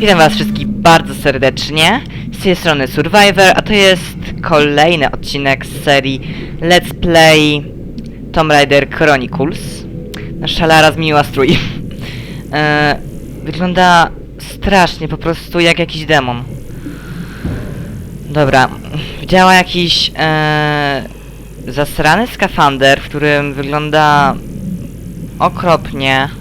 Witam was wszystkich bardzo serdecznie. Z tej strony Survivor, a to jest kolejny odcinek z serii Let's Play Tomb Raider Chronicles. Nasza Lara zmieniła strój. e, wygląda strasznie, po prostu jak jakiś demon. Dobra, widziała jakiś e, zasrany skafander, w którym wygląda okropnie.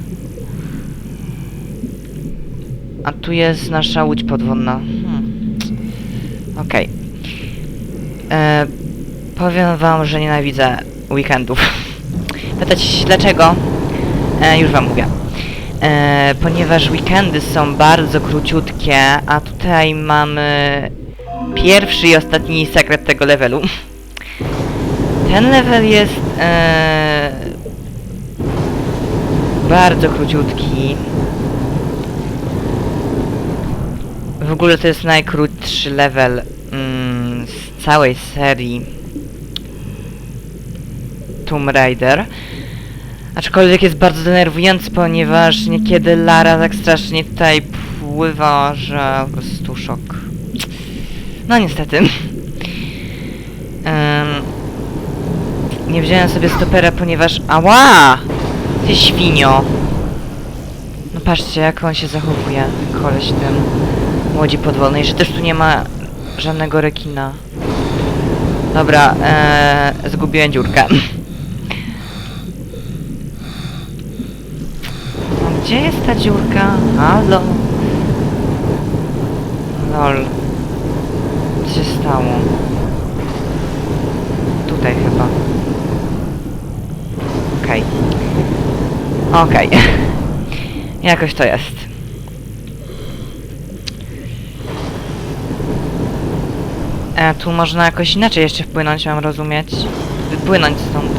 A tu jest nasza łódź podwodna. Hmm. Okej. E, Powiem wam, że nienawidzę weekendów. Pytać dlaczego? E, już wam mówię. E, ponieważ weekendy są bardzo króciutkie, a tutaj mamy pierwszy i ostatni sekret tego levelu. Ten level jest e, bardzo króciutki. W ogóle to jest najkrótszy level mm, z całej serii Tomb Raider. Aczkolwiek jest bardzo denerwujący, ponieważ niekiedy Lara tak strasznie tutaj pływa, że po prostu szok. No niestety. Em, nie wziąłem sobie stopera, ponieważ... Ała! Ty świnio! No patrzcie, jak on się zachowuje, koleś ten łodzi podwodnej, że też tu nie ma żadnego rekina. Dobra, ee, zgubiłem dziurkę. No gdzie jest ta dziurka? Halo? Lol. Co się stało? Tutaj chyba. Okej. Okej. Jakoś to jest. E, tu można jakoś inaczej jeszcze wpłynąć, mam rozumieć. Wypłynąć stąd.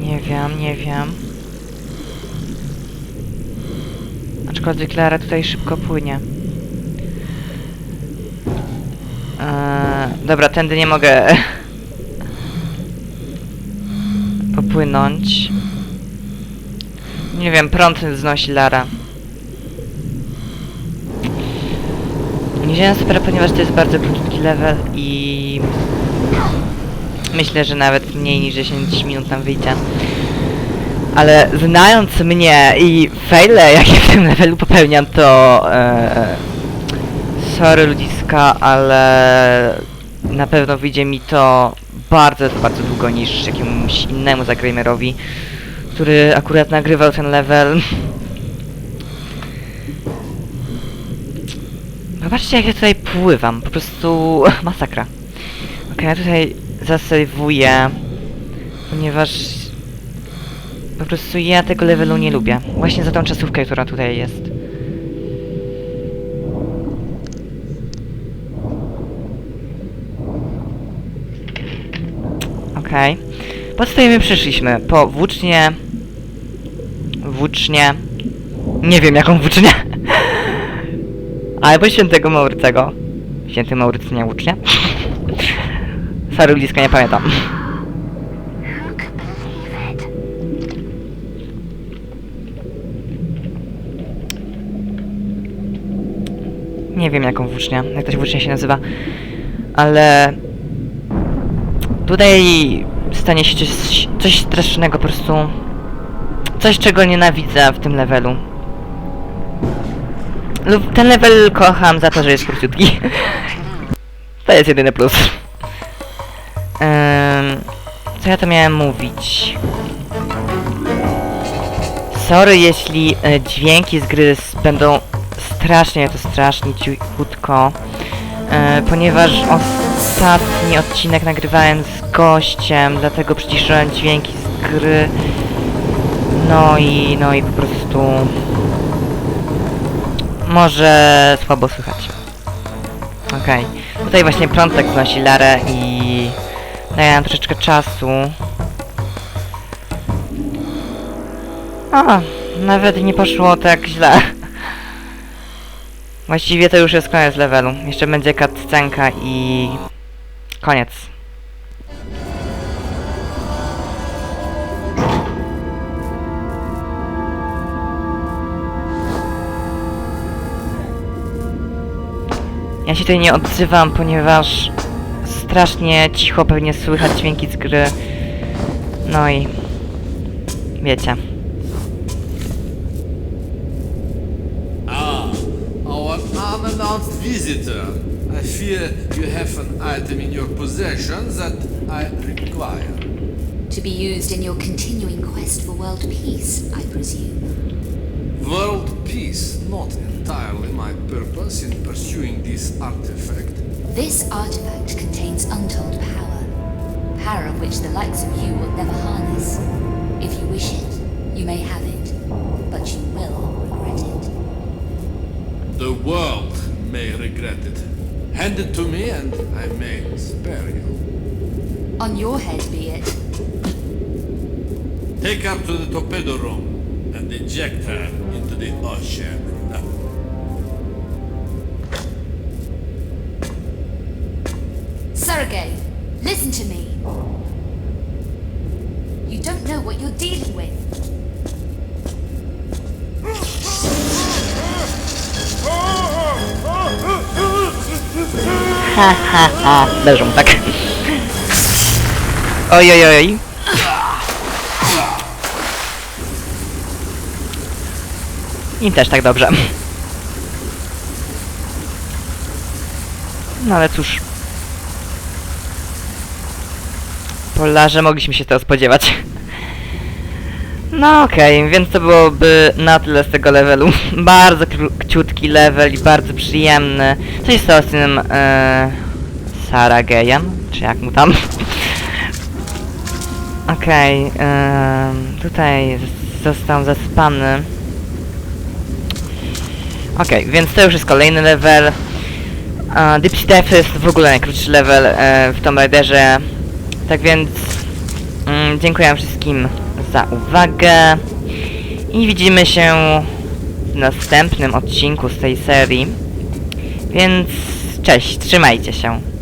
Nie wiem, nie wiem. Aczkolwiek Lara tutaj szybko płynie. Eee, dobra, tędy nie mogę popłynąć. Nie wiem, prąd znosi Lara. Nie wziąłem super, ponieważ to jest bardzo krótki level i myślę, że nawet mniej niż 10 minut tam wyjdzie. Ale znając mnie i faile, jakie w tym levelu popełniam, to e, sorry ludziska, ale na pewno wyjdzie mi to bardzo, bardzo długo niż jakiemuś innemu zagramerowi, który akurat nagrywał ten level. Zobaczcie jak ja tutaj pływam, po prostu masakra. Okej, ja tutaj zasejwuję, ponieważ po prostu ja tego levelu nie lubię. Właśnie za tą czasówkę, która tutaj jest. Okej. Po co tutaj my przyszliśmy? Po włócznie... Włócznie... Nie wiem jaką włócznię. Albo świętego Maurycego. Święty Maurycy nie włócznie? Sorry, blisko nie pamiętam. Nie wiem jaką włócznię, jak ta włócznia się nazywa. Ale... Tutaj stanie się coś, coś strasznego po prostu. Coś czego nienawidzę w tym levelu. Lub ten level kocham za to, że jest króciutki. To jest jedyny plus. Co ja to miałem mówić? Sorry, jeśli e, dźwięki z gry będą strasznie, to strasznie cichutko, e, ponieważ ostatni odcinek nagrywałem z gościem, dlatego przyciszyłem dźwięki z gry. No i, no i po prostu może słabo słychać. Okej. Tutaj właśnie prątek znosi Larę i daje nam troszeczkę czasu. A, nawet nie poszło tak źle. Właściwie to już jest koniec levelu. Jeszcze będzie cutscenka i... Koniec. Ja się tutaj nie odzywam, ponieważ strasznie cicho pewnie słychać dźwięki z gry. No i wiecie. Ah, our unannounced visitor. I fear you have an item in your possession that I require. To be used in your continuing quest for world peace, I presume. World peace, not entirely my purpose in pursuing this artifact. This artifact contains untold power. Power of which the likes of you will never harness. If you wish it, you may have it, but you will regret it. The world may regret it. Hand it to me and I may spare you. On your head be it. Take her to the torpedo room and eject her into the ocean. Sergei, listen to me. You don't know what you're dealing with. Ha, ha, ha. Leżą, tak. Oj, oj, oj. Im też tak dobrze. No ale cóż. Polarze mogliśmy się tego spodziewać. No okej, więc to byłoby na tyle z tego levelu. bardzo kciutki level i bardzo przyjemny. Coś z tym e, Saragejem, czy jak mu tam. Okej, em, tutaj z- został zaspany. Okej, więc to już jest kolejny level. Uh, Sea Dive jest w ogóle najkrótszy level e, w Tomb Raiderze. Tak więc mm, dziękuję wszystkim za uwagę i widzimy się w następnym odcinku z tej serii. Więc cześć, trzymajcie się.